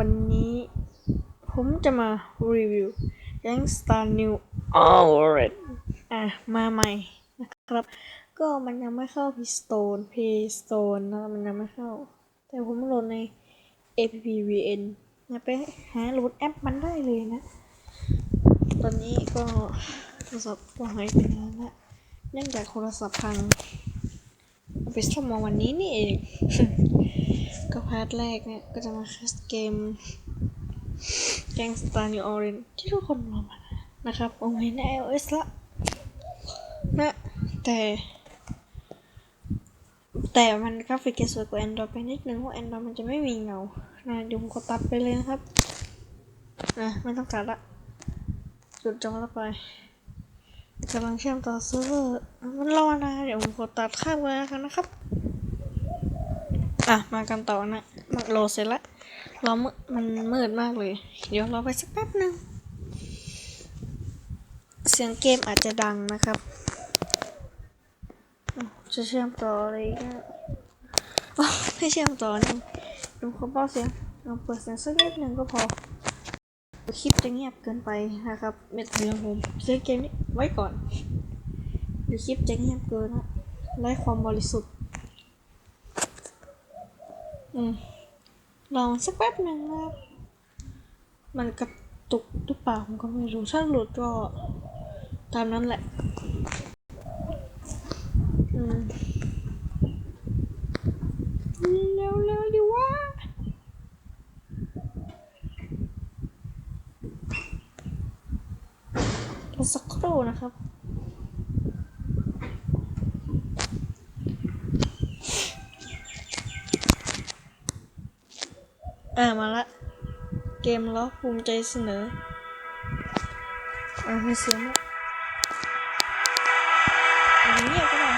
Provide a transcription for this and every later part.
วันนี้ผมจะมารีวิว Gangstar New Alright อะ มาใหม่นะครับ ก็มันยังไม่เข้า p Store Play Store นะมันยังไม่เข้า แต่ผมโหลดใน app vn นะไปหาโหลดแอปมันได้เลยนะ ตอนนี้ก็โทรศัพท์ก็หายไปนานละเนื่องจากโทรศัพท์พัง เอาไปซ่อมมาวันนี้นี่เองาร์ทแรกเนี่ย ก็จะมาคัสเกม Gangstar New Orange ที่ทุกคนรอมานะครับผมเห็นใน iOS ละนะแต่ แต่มันกราฟิกจะสวยกว่า Android ไปนิดนึงเพราะ Android มันจะไม่มีเงานะดี๋ยวผมก็ตัดไปเลยนะครับนะไม่ต้องตัดละจุดจงแล้วไปกำลังเชื่อมต่อเซิร์ฟเวอร์มันรอนะเดี๋ยวผมกดตัดข้ามไปนะครับ อะมากันต่อนะมันโหลดเสร็จแล้วรอมืดมันมืดมากเลย เดี๋ยวรอไปสักแป๊บหนึ่งเสียงเกมอาจจะดังนะครับ จะเชื่อมต่ออะไรก็ไม่เชื่อมต่อนี่ดูเขาเบาเสียงลองเปิดเสียงสักนิดหนึ่งก็พอ คลิปจะเงียบเกินไปนะครับเม็ดเสียงผมซื้อเกมนี้ไว้ก่อนเดี๋ยวคลิปจะเงียบเกินนะไร้ความบริสุทธิ์ อืม ลองสักแป๊บหนึ่งนะครับ มันกระตุกหรือเปล่าผมก็ไม่รู้ถ้าหลุดก็ตามนั้นแหละ อืมเร็วเร็วๆดิวะรอสักครู่นะครับ อ่ามาละ เกมล้อภูมิใจเสนอ อ่าไม่เสียงละอันนี้เงียบก็ได้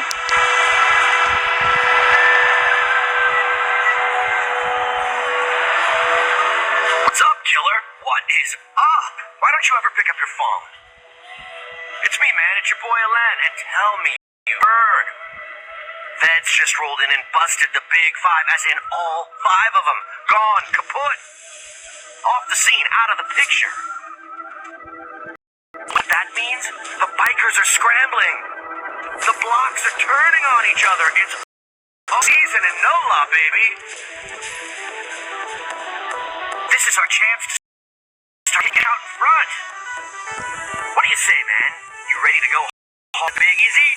Feds just rolled in and busted the big five, as in all five of them. Gone, kaput. Off the scene, out of the picture. What that means? The bikers are scrambling. The blocks are turning on each other. It's all season in NOLA, baby. This is our chance to start getting out in front. What do you say, man? You ready to go big easy?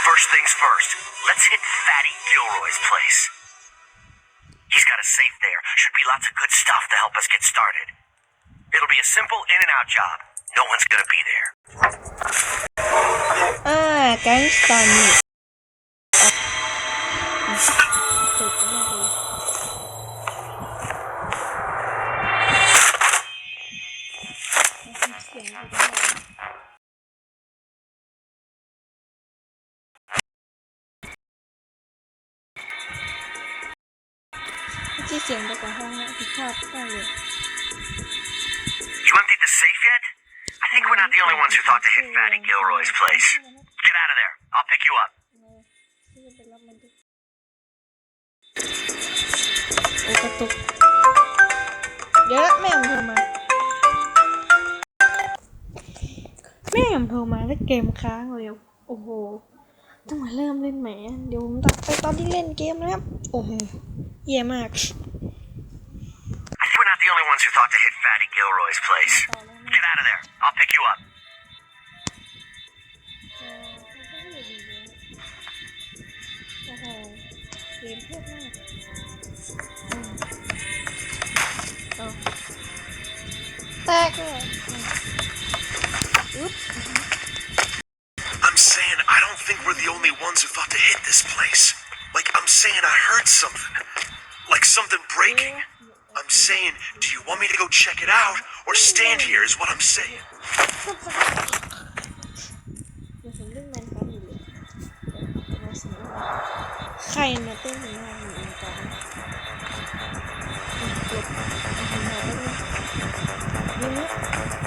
First things first, let's hit Fatty Gilroy's place. He's got a safe there. Should be lots of good stuff to help us get started. It'll be a simple in and out job. No one's gonna be there. Ah, อ่า องนะผิดพลาดได้เลย You emptied the safe yet? I think we're not the only ones who thought to hit Fatty Gilroy's place. Get out of there. I'll pick you up. ที่จะไปรับมันด้วยโอ้กระตุกเดี๋ยวละแม่ผมโทรมา แม่ผมโทรมาแล้วเกมค้างเลยโอ้โหต้องมาเริ่มเล่นใหม่อะเดี๋ยวผมตัดไปตอนที่เล่นเกมนะครับ โอ้โหเยี่ยมาก เกมเพียบมากอืมเอาแตกเลยอืมอุ๊บ I'm saying I don't think we're the only ones who thought to hit this place. Like, I'm saying I heard something. Like something breaking. I'm saying, do you want me to go check it out or stand here, is what I'm saying. ใครมาเต้นหน้าหนูเองก่อนหลบหน้าเต้นหน้า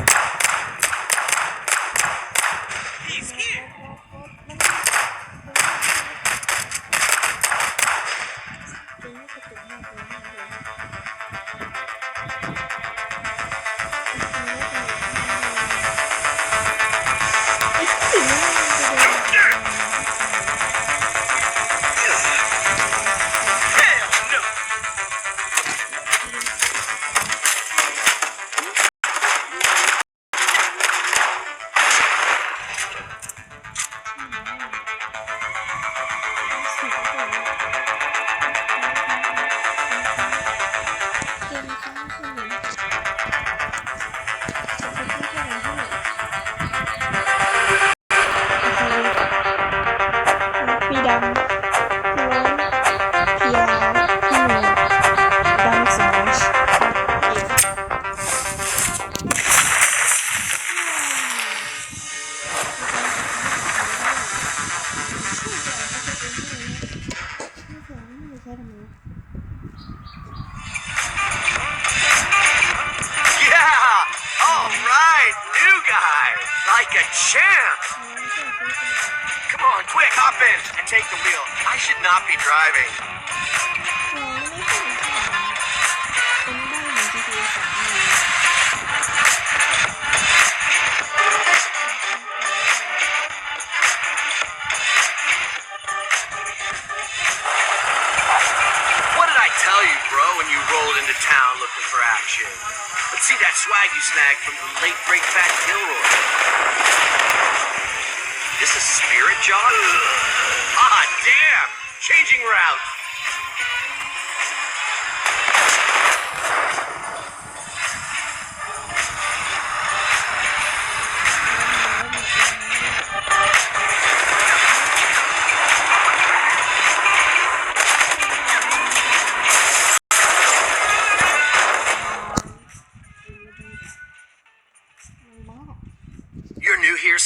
chance! Come on, quick, hop in and take the wheel. I should not be driving. Action? Let's see that swag you snagged from the late great Fat Gilroy. This a spirit jog? Ah, damn! Changing route.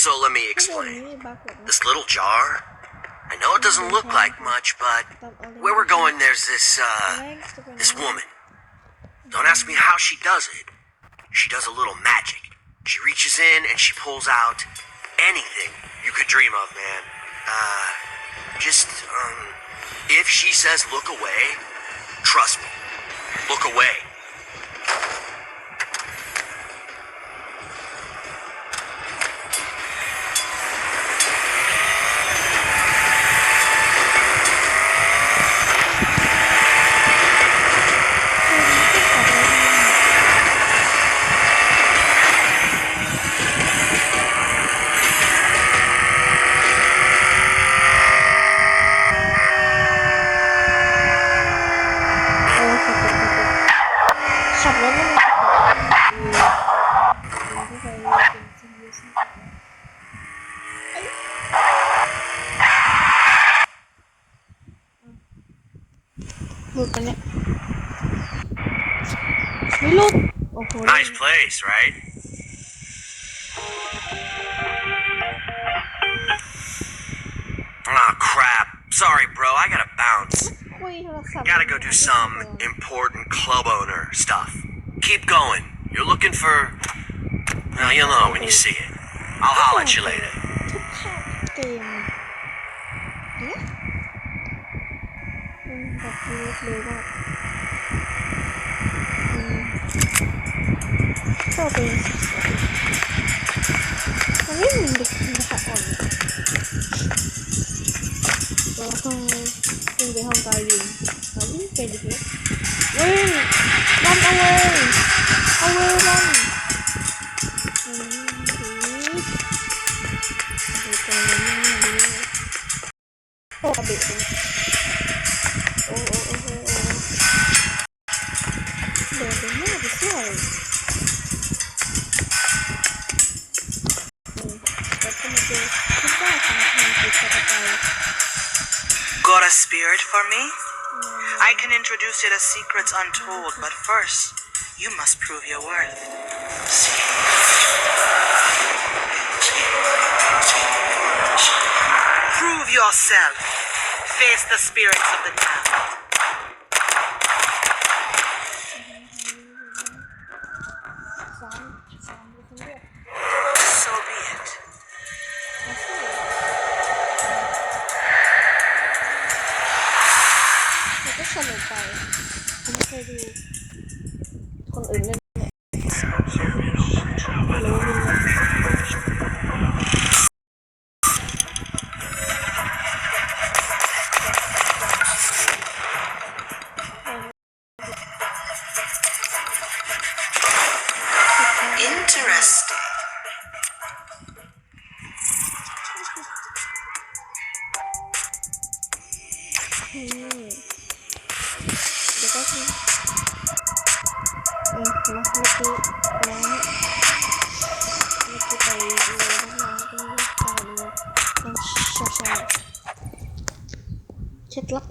So let me explain. This little jar, I know it doesn't look like much, but where we're going, there's this, uh, this woman. Don't ask me how she does it. She does a little magic. She reaches in and she pulls out anything you could dream of, man. Uh, just, um, if she says look away, trust me, look away. place, right? Ah, oh, crap. Sorry, bro. I gotta bounce. Gotta go do some important club owner stuff. Keep going. You're looking for. Well, you'll know when you see it. I'll holler at you later. sorry. Narinig na ako. So, kung hindi akong kayo. Sabi, pwede ko. Wait! Run away! Away, run! A spirit for me? I can introduce you to secrets untold, but first, you must prove your worth. Prove yourself. Face the spirits of the damned.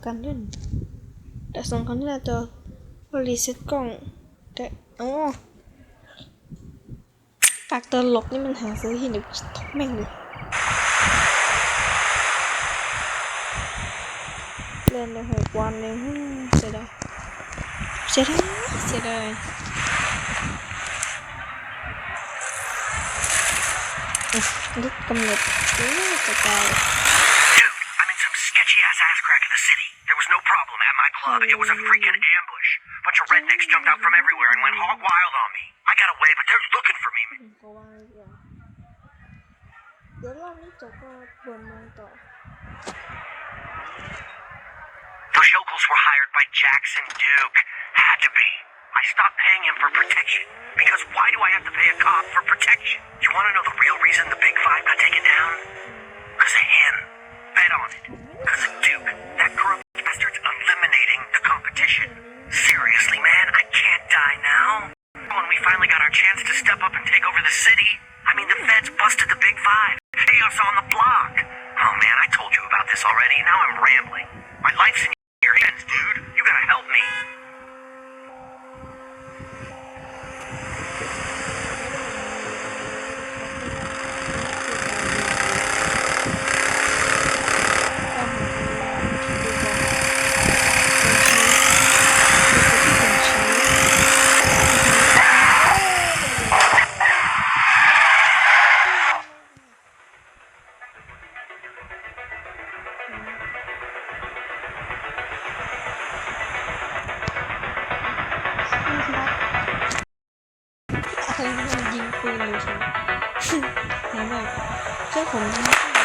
กันด้วยแต่สองครั้งที่หน้าจอรีเซ็ตกล้องแต่อ๋อกากตลกนี่มันหาซื้อที่ไหนทุกแม่งเลยเล่นได้หกวันเองเสียดายเสียดายเสียดายลึกำหนดจะตาย There was no problem at my club. It was a freaking ambush. Bunch of rednecks jumped out from everywhere and went hog wild on me. I got away, but they're looking for me. Those yokels were hired by Jackson Duke. Had to be. I stopped paying him for protection. Because why do I have to pay a cop for protection? You want to know the real reason the Big Five got taken down? Because of him. Bet on it. นะแบบช่วยผมด้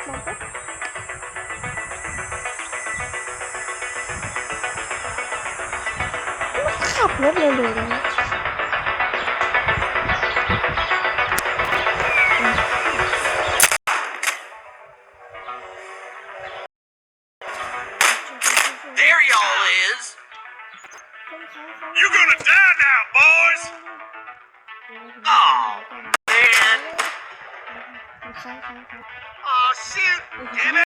There y'all is. You're gonna die now, boys. Oh, man. Oh, shoot! Mm-hmm. Damn it!